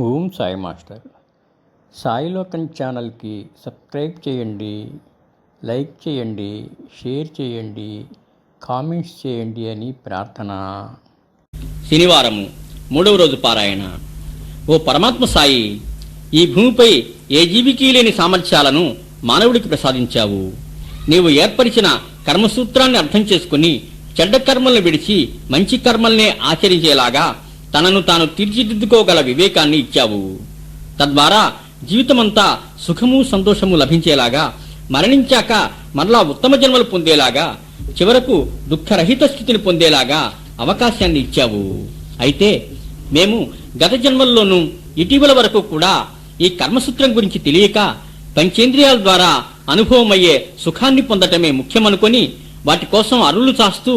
ఓం Sai master. సాయిలోకన్ ఛానల్కి subscribe చేయండి like చేయండి షేర్ చేయండి కామెంట్స్ చేయండి అని ప్రార్థన. శనివారము మూడవ రోజు పారాయణ. ఓ పరమాత్మ సాయి ఈ భూమిపై ఏ జీవికి లేని సామర్థ్యాలను మానవుడికి ప్రసాదించావు. నీవు ఏర్పరిచిన కర్మసూత్రాన్ని అర్థం చేసుకుని చెడ్డ కర్మల్ని విడిచి మంచి కర్మల్నే ఆచరించేలాగా తనను తాను తీర్చిదిద్దుకోగల వివేకాన్ని ఇచ్చావు. తద్వారా జీవితమంతా సుఖము సంతోషము లభించేలాగా మరణించాక మరలా ఉత్తమ జన్మలు పొందేలాగా చివరకు దుఃఖరహిత స్థితిని పొందేలాగా అవకాశాన్ని ఇచ్చావు. అయితే మేము గత జన్మల్లోనూ ఇటీవల వరకు కూడా ఈ కర్మసూత్రం గురించి తెలియక పంచేంద్రియాల ద్వారా అనుభవమయ్యే సుఖాన్ని పొందటమే ముఖ్యమనుకొని వాటి కోసం అరులు చాస్తూ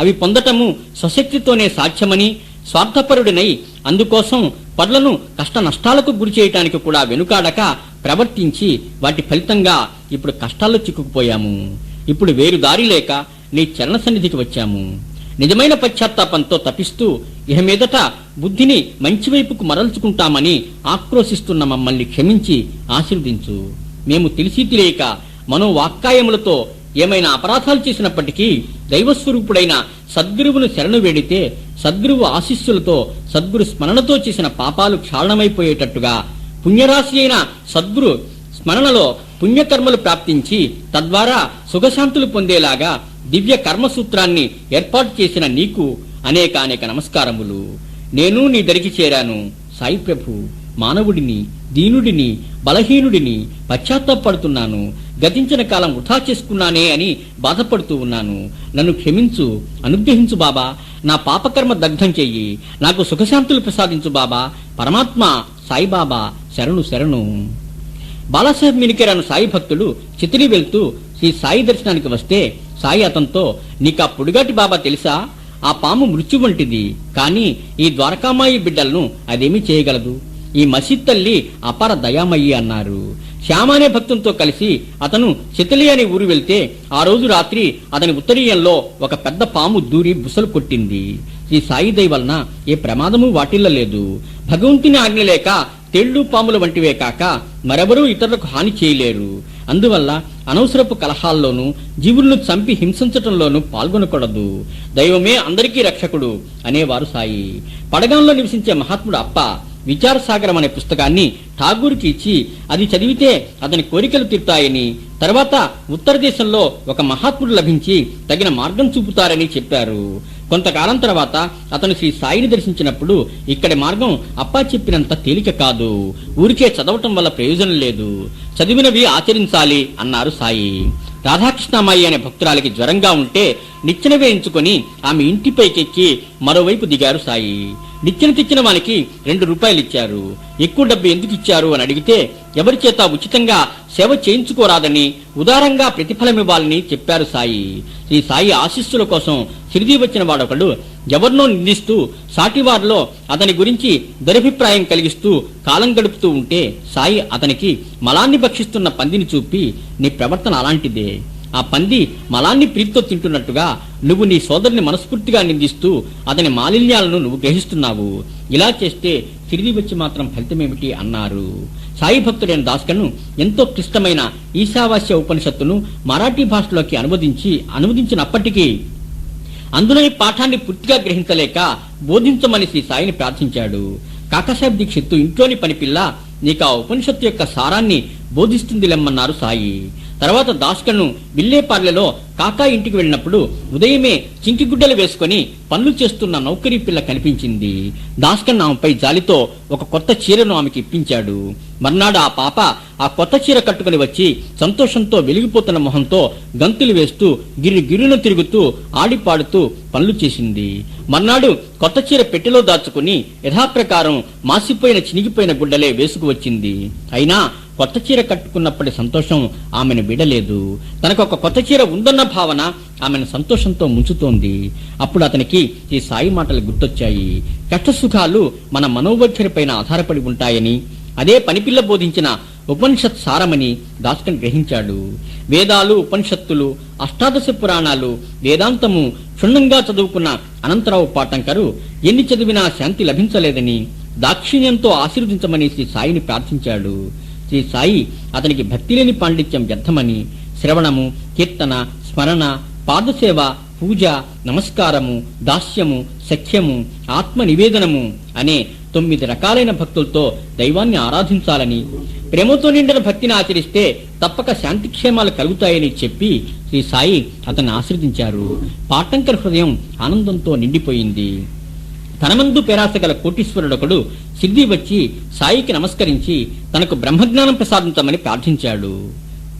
అవి పొందటము స్వశక్తితోనే సాధ్యమని స్వార్థపరుడినై అందుకోసం పనులను కష్ట నష్టాలకు గురి చేయటానికి కూడా వెనుకాడక ప్రవర్తించి వాటి ఫలితంగా ఇప్పుడు కష్టాల్లో చిక్కుకుపోయాము. ఇప్పుడు వేరు దారి లేక నీ చరణ సన్నిధికి వచ్చాము. నిజమైన పశ్చాత్తాపంతో తపిస్తూ ఇహ మీదట బుద్ధిని మంచి వైపుకు మరల్చుకుంటామని ఆక్రోశిస్తున్న మమ్మల్ని క్షమించి ఆశీర్వదించు. మేము తెలిసి తెలియక మనోవాక్కాయములతో ఏమైనా అపరాధాలు చేసినప్పటికీ దైవస్వరూపుడైన సద్గురువును శరణు వేడితే సద్గురువు ఆశీస్సులతో సద్గురు స్మరణతో చేసిన పాపాలు క్షాళనమైపోయేటట్టుగా పుణ్యరాశి అయిన సద్గురు స్మరణలో పుణ్యకర్మలు ప్రాప్తించి తద్వారా సుఖశాంతులు పొందేలాగా దివ్య కర్మసూత్రాన్ని ఏర్పాటు చేసిన నీకు అనేక అనేక నమస్కారములు. నేను నీ దరికి చేరాను. సాయి ప్రభు మానవుడిని దీనుడిని బలహీనుడిని పశ్చాత్తాపడుతున్నాను గతించిన కాలం వృధా చేసుకున్నానే అని బాధపడుతూ ఉన్నాను. నన్ను క్షమించు అనుగ్రహించు బాబా. నా పాపకర్మ దగ్ధం చెయ్యి. నాకు సుఖశాంతులు ప్రసాదించు బాబా. పరమాత్మ సాయిబాబా శరణు శరణు. బాలాసాహెబ్ మినికేరాను సాయి భక్తుడు చితిరి వెళ్తూ శ్రీ సాయి దర్శనానికి వస్తే సాయి అతనితో నీకు ఆ పొడిగాటి బాబా తెలుసా? ఆ పాము మృత్యు వంటిది. కానీ ఈ ద్వారకామాయి బిడ్డలను అదేమీ చేయగలదు. ఈ మసీద్ తల్లి అపార దయామయ్యి అన్నారు. శ్యామానే భక్తునితో కలిసి అతను చితలి అనే ఊరు వెళ్తే ఆ రోజు రాత్రి అతని ఉత్తరీయంలో ఒక పెద్ద పాము దూరి బుసలు కొట్టింది. ఈ సాయి దయ వలన ఏ ప్రమాదము వాటిల్లలేదు భగవంతుని ఆజ్ఞ లేక తేళ్ళు పాముల వంటివే కాక మరెవరూ ఇతరులకు హాని చేయలేరు. అందువల్ల అనవసరపు కలహాల్లోనూ జీవులను చంపి హింసించటంలోనూ పాల్గొనకూడదు. దైవమే అందరికీ రక్షకుడు అనేవారు సాయి పడగంలో నివసించే మహాత్ముడు అప్ప విచారసాగరం అనే పుస్తకాన్ని ఠాగూర్కి ఇచ్చి అది చదివితే అతని కోరికలు తీరుతాయని తర్వాత ఉత్తర దేశంలో ఒక మహాత్ముడు లభించి తగిన మార్గం చూపుతారని చెప్పారు. కొంతకాలం తర్వాత అతను శ్రీ సాయిని దర్శించినప్పుడు ఇక్కడి మార్గం అప్పా చెప్పినంత తేలిక కాదు. ఊరికే చదవటం వల్ల ప్రయోజనం లేదు. చదివినవి ఆచరించాలి అన్నారు సాయి. రాధాకృష్ణమాయి అనే భక్తురాలికి జ్వరంగా ఉంటే నిచ్చెన వేయించుకొని ఆమె ఇంటిపైకెక్కి మరోవైపు దిగారు సాయి. నిచ్చెన తెచ్చిన వానికి రెండు రూపాయలు ఇచ్చారు. ఎక్కువ డబ్బు ఎందుకు ఇచ్చారు అని అడిగితే ఎవరి చేత ఉచితంగా సేవ చేయించుకోరాదని ఉదారంగా ప్రతిఫలమివ్వాలని చెప్పారు సాయి. ఈ సాయి ఆశీస్సుల కోసం సిరిది వచ్చిన వాడొకడు ఎవరినో నిందిస్తూ సాటివారిలో అతని గురించి దురభిప్రాయం కలిగిస్తూ కాలం గడుపుతూ ఉంటే సాయి అతనికి మలాన్ని భక్షిస్తున్న పందిని చూపి నీ ప్రవర్తన అలాంటిదే. ఆ పంది మలాన్ని ప్రీతితో తింటున్నట్టుగా నువ్వు నీ సోదరుని మనస్ఫూర్తిగా నిందిస్తూ అతని మాలిన్యాలను నువ్వు గ్రహిస్తున్నావు. ఇలా చేస్తే తిరిగి వచ్చి మాత్రం ఫలితమేమిటి అన్నారు. సాయి భక్తుడైన దాస్కను ఎంతో క్లిష్టమైన ఈశావాస్య ఉపనిషత్తును మరాఠీ భాషలోకి అనువదించి అనువదించినప్పటికీ అందులోని పాఠాన్ని పూర్తిగా గ్రహించలేక బోధించమని శ్రీ సాయిని ప్రార్థించాడు. కాకాసాహెబ్ దీక్షిత్తు ఇంట్లోని పనిపిల్ల నీకు ఆ ఉపనిషత్తు యొక్క సారాన్ని బోధిస్తుంది లెమ్మన్నారు సాయి. తర్వాత దాస్కను విల్లేపార్లెలో కాకా ఇంటికి వెళ్ళినప్పుడు ఉదయమే చింకిగుడ్డలు వేసుకుని పనులు చేస్తున్న నౌకరీ పిల్ల కనిపించింది. దాస్కన్ ఆమెపై జాలితో ఒక కొత్త చీరను ఆమెకి ఇప్పించాడు. మర్నాడు ఆ పాప ఆ కొత్త చీర కట్టుకుని వచ్చి సంతోషంతో వెలిగిపోతున్న మొహంతో గంతులు వేస్తూ గిరి గిరును తిరుగుతూ ఆడిపాడుతూ పనులు చేసింది. మర్నాడు కొత్త చీర పెట్టెలో దాచుకుని యథాప్రకారం మాసిపోయిన చినిగిపోయిన గుడ్డలే వేసుకువచ్చింది అయినా కొత్త చీర కట్టుకున్నప్పటి సంతోషం ఆమెను విడలేదు. తనకు ఒక కొత్త చీర ఉందన్న భావన ఆమెను సంతోషంతో ముంచుతోంది. అప్పుడు అతనికి ఈ సాయి మాటలు గుర్తొచ్చాయి. కష్టసుఖాలు మన మనోవైఖరిపైన ఆధారపడి ఉంటాయని అదే పనిపిల్ల బోధించిన ఉపనిషత్ సారమని దాస్కన్ గ్రహించాడు. వేదాలు ఉపనిషత్తులు అష్టాదశ పురాణాలు వేదాంతము క్షుణ్ణంగా చదువుకున్న అనంతరావు పాటంకరు ఎన్ని చదివినా శాంతి లభించలేదని దాక్షిణ్యంతో ఆశీర్వదించమని శ్రీ సాయిని ప్రార్థించాడు. శ్రీ సాయి అతనికి భక్తి లేని పాండిత్యం వ్యర్థమని శ్రవణము కీర్తన స్మరణ పాదసేవ పూజ నమస్కారము దాస్యము సఖ్యము ఆత్మ నివేదనము అనే తొమ్మిది రకాలైన భక్తులతో దైవాన్ని ఆరాధించాలని ప్రేమతో నిండిన భక్తిని ఆచరిస్తే తప్పక శాంతిక్షేమాలు కలుగుతాయని చెప్పి శ్రీ సాయి అతన్ని ఆశ్రదించారు పాటంకర్ హృదయం ఆనందంతో నిండిపోయింది. తనమందు పేరాస గల కోటీశ్వరుడొకడు సిద్ధి వచ్చి సాయికి నమస్కరించి తనకు బ్రహ్మజ్ఞానం ప్రసాదించమని ప్రార్థించాడు.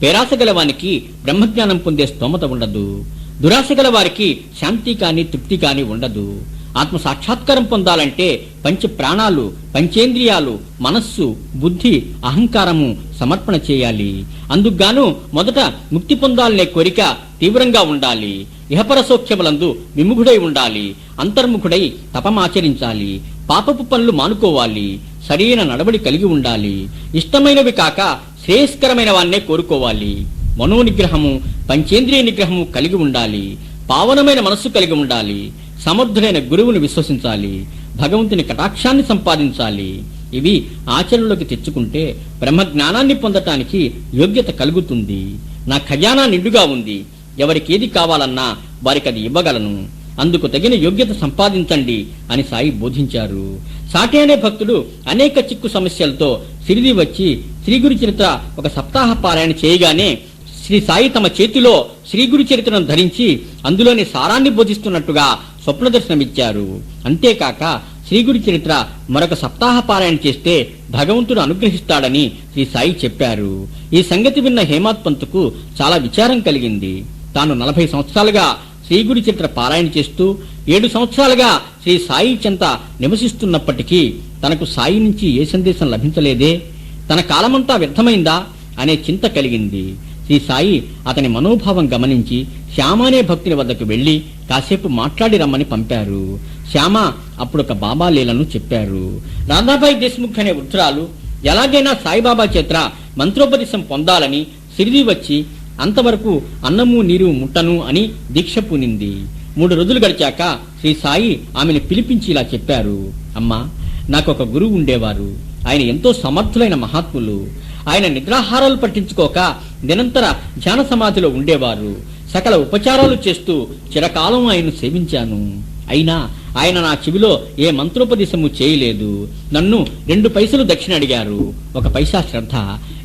పేరాస గల వానికి బ్రహ్మజ్ఞానం పొందే స్తోమత ఉండదు. దురాశ గల వారికి శాంతి కాని తృప్తి కాని ఉండదు. ఆత్మ సాక్షాత్కారం పొందాలంటే పంచ ప్రాణాలు పంచేంద్రియాలు మనస్సు బుద్ధి అహంకారము సమర్పణ చేయాలి. అందుకుగాను మొదట ముక్తి పొందాలనే కోరిక తీవ్రంగా ఉండాలి. ఇహపర సౌఖ్యములందు విముఖుడై ఉండాలి. అంతర్ముఖుడై తపమాచరించాలి పాపపు పనులు మానుకోవాలి. సరైన నడవడి కలిగి ఉండాలి. ఇష్టమైనవి కాక శ్రేయస్కరమైన వాన్నే కోరుకోవాలి. మనోనిగ్రహము పంచేంద్రియ నిగ్రహము కలిగి ఉండాలి. పావనమైన మనస్సు కలిగి ఉండాలి. సమర్థుడైన గురువును విశ్వసించాలి భగవంతుని కటాక్షాన్ని సంపాదించాలి. ఇవి ఆచరణలోకి తెచ్చుకుంటే బ్రహ్మ జ్ఞానాన్ని పొందటానికి యోగ్యత కలుగుతుంది. నా ఖజానా నిండుగా ఉంది. ఎవరికి ఏది కావాలన్నా వారికి అది ఇవ్వగలను. అందుకు తగిన యోగ్యత సంపాదించండి అని సాయి బోధించారు. సాటి అనే భక్తుడు అనేక చిక్కు సమస్యలతో సిరిది వచ్చి శ్రీ గురు చరిత్ర ఒక సప్తాహ పారాయణ చేయగానే శ్రీ సాయి తమ చేతిలో శ్రీ గురు చరిత్రను ధరించి అందులోని సారాన్ని బోధిస్తున్నట్టుగా స్వప్న దర్శనమిచ్చారు అంతేకాక శ్రీగురి చరిత్ర మరొక సప్తాహ పారాయణ చేస్తే భగవంతుడు అనుగ్రహిస్తాడని శ్రీ సాయి చెప్పారు. ఈ సంగతి విన్న హేమాత్ పంత్కు చాలా విచారం కలిగింది. తాను నలభై సంవత్సరాలుగా శ్రీగురి చరిత్ర పారాయణ చేస్తూ ఏడు సంవత్సరాలుగా శ్రీ సాయి చెంత నివసిస్తున్నప్పటికీ తనకు సాయి నుంచి ఏ సందేశం లభించలేదే? తన కాలమంతా వ్యర్థమైందా? అనే చింత కలిగింది. శ్రీ సాయి అతని మనోభావం గమనించి శ్యామానే భక్తుని వద్దకు వెళ్ళి కాసేపు మాట్లాడి రమ్మని పంపారు. శ్యామ అప్పుడు ఒక బాబా లీలను చెప్పారు. రాధాబాయి దేశ్ముఖ్ అనే వృద్ధురాలు ఎలాగైనా సాయిబాబా చేత మంత్రోపదేశం పొందాలని సిరిది వచ్చి అంతవరకు అన్నము నీరు ముట్టను అని దీక్ష పూనింది. మూడు రోజులు గడిచాక శ్రీ సాయి ఆమెను పిలిపించి ఇలా చెప్పారు. అమ్మా నాకు ఒక గురువు ఉండేవారు. ఆయన ఎంతో సమర్థులైన మహాత్ములు. ఆయన నిద్రాహారాలు పట్టించుకోక నిరంతర ధ్యాన సమాధిలో ఉండేవారు. సకల ఉపచారాలు చేస్తూ చిరకాలం ఆయన సేవించాను. అయినా ఆయన నా చెవిలో ఏ మంత్రోపదేశము చేయలేదు. నన్ను రెండు పైసలు దక్షిణ అడిగారు. ఒక పైసా శ్రద్ధ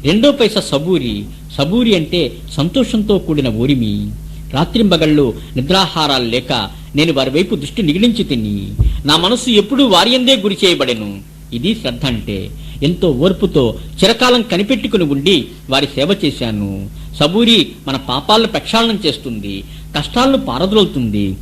రెండో పైసా సబూరి. సబూరి అంటే సంతోషంతో కూడిన ఊరిమి రాత్రింబగళ్ళు నిద్రాహారాలు లేక నేను వారి వైపు దృష్టి నిగిడించి తిని నా మనస్సు ఎప్పుడూ వారియందే గురి చేయబడెను. ఇది శ్రద్ధ అంటే ఎంతో ఓర్పుతో చిరకాలం కనిపెట్టుకుని ఉండి వారి సేవ చేశాను. సబూరి మన పాపాలను ప్రక్షాళనం చేస్తుంది. కష్టాలను పారదొలుతుంది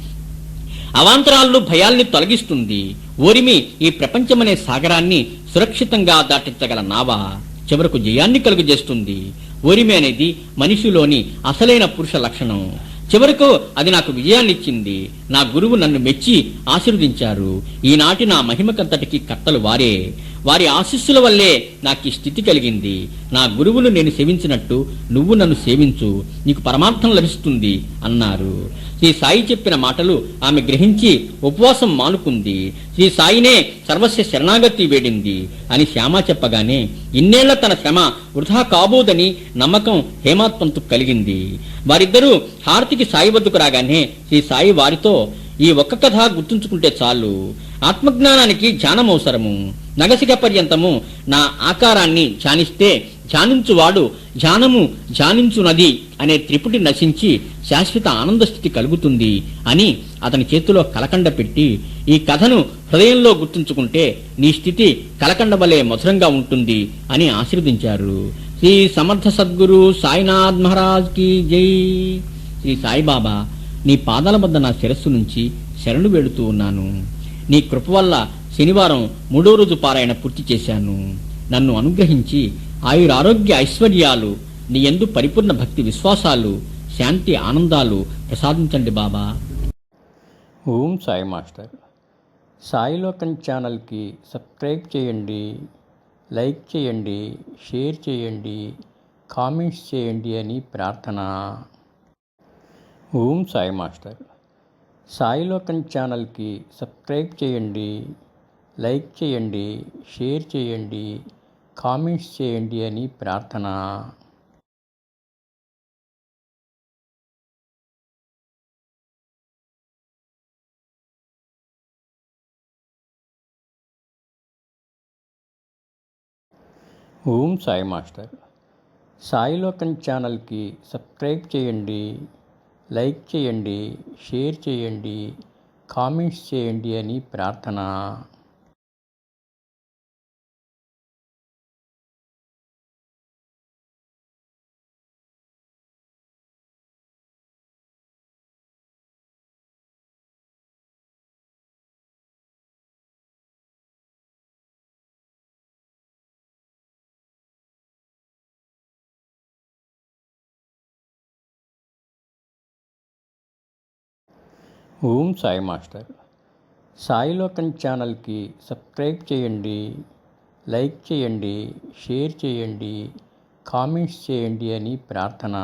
అవాంతరాలను భయాల్ని తొలగిస్తుంది. ఓరిమి ఈ ప్రపంచమనే సాగరాన్ని సురక్షితంగా దాటించగల నావ చివరకు జయాన్ని కలుగజేస్తుంది. ఓరిమి అనేది మనిషిలోని అసలైన పురుష లక్షణం. చివరకు అది నాకు విజయాన్నిచ్చింది. నా గురువు నన్ను మెచ్చి ఆశీర్వదించారు. ఈనాటి నా మహిమకంతటికి కర్తలు వారే. వారి ఆశీస్సుల వల్లే నాకు ఈ స్థితి కలిగింది. నా గురువును నేను సేవించినట్టు నువ్వు నన్ను సేవించు. నీకు పరమార్థం లభిస్తుంది అన్నారు. శ్రీ సాయి చెప్పిన మాటలు ఆమె గ్రహించి ఉపవాసం మానుకుంది. శ్రీ సాయినే సర్వస్వ శరణాగతి వేడింది అని శ్యామ చెప్పగానే ఇన్నేళ్ళ తన శ్రమ వృధా కాబోదని నమ్మకం హేమాత్మంతు కలిగింది. వారిద్దరూ హారతికి సాయి వద్దకు రాగానే శ్రీ సాయి వారితో ఈ ఒక్క కథ గుర్తుంచుకుంటే చాలు. ఆత్మజ్ఞానానికి ధ్యానం అవసరము నగసిక పర్యంతము నా ఆకారాన్ని ధ్యానిస్తే ధ్యానించువాడు ధ్యానము ధ్యానించునది అనే త్రిపుటి నశించి శాశ్వత ఆనంద స్థితి కలుగుతుంది అని అతని చేతిలో కలకండ పెట్టి ఈ కథను హృదయంలో గుర్తుంచుకుంటే నీ స్థితి కలకండ వలె మధురంగా ఉంటుంది అని ఆశీర్వదించారు. శ్రీ సమర్థ సద్గురు సాయినాథ్ మహారాజ్కి జై. శ్రీ సాయిబాబా నీ పాదాల వద్ద నా శిరస్సు నుంచి శరణు వేడుతూ ఉన్నాను. నీ కృప వల్ల శనివారం మూడో రోజు పారాయణ పూర్తి చేశాను. నన్ను అనుగ్రహించి ఆయురారోగ్య ఐశ్వర్యాలు నీ ఎందు పరిపూర్ణ భక్తి విశ్వాసాలు శాంతి ఆనందాలు ప్రసాదించండి బాబా. ఓం సాయి మాస్టర్. సాయిలోకం ఛానల్కి సబ్స్క్రైబ్ చేయండి లైక్ చేయండి షేర్ చేయండి కామెంట్స్ చేయండి అని ప్రార్థన. ఓం సాయి మాస్టర్. సాయిలోకం ఛానల్కి సబ్స్క్రైబ్ చేయండి లైక్ చేయండి షేర్ చేయండి కామెంట్స్ చేయండి అని ప్రార్థన. ఓం సాయి మాస్టర్. సాయిలోకం ఛానల్కి సబ్స్క్రైబ్ చేయండి లైక్ చేయండి షేర్ చేయండి కామెంట్స్ చేయండి అని ప్రార్థన. ఓం సాయి మాస్టర్. సాయిలోకం ఛానల్కి సబ్స్క్రైబ్ చేయండి లైక్ చేయండి షేర్ చేయండి కామెంట్స్ చేయండి అని ప్రార్థన.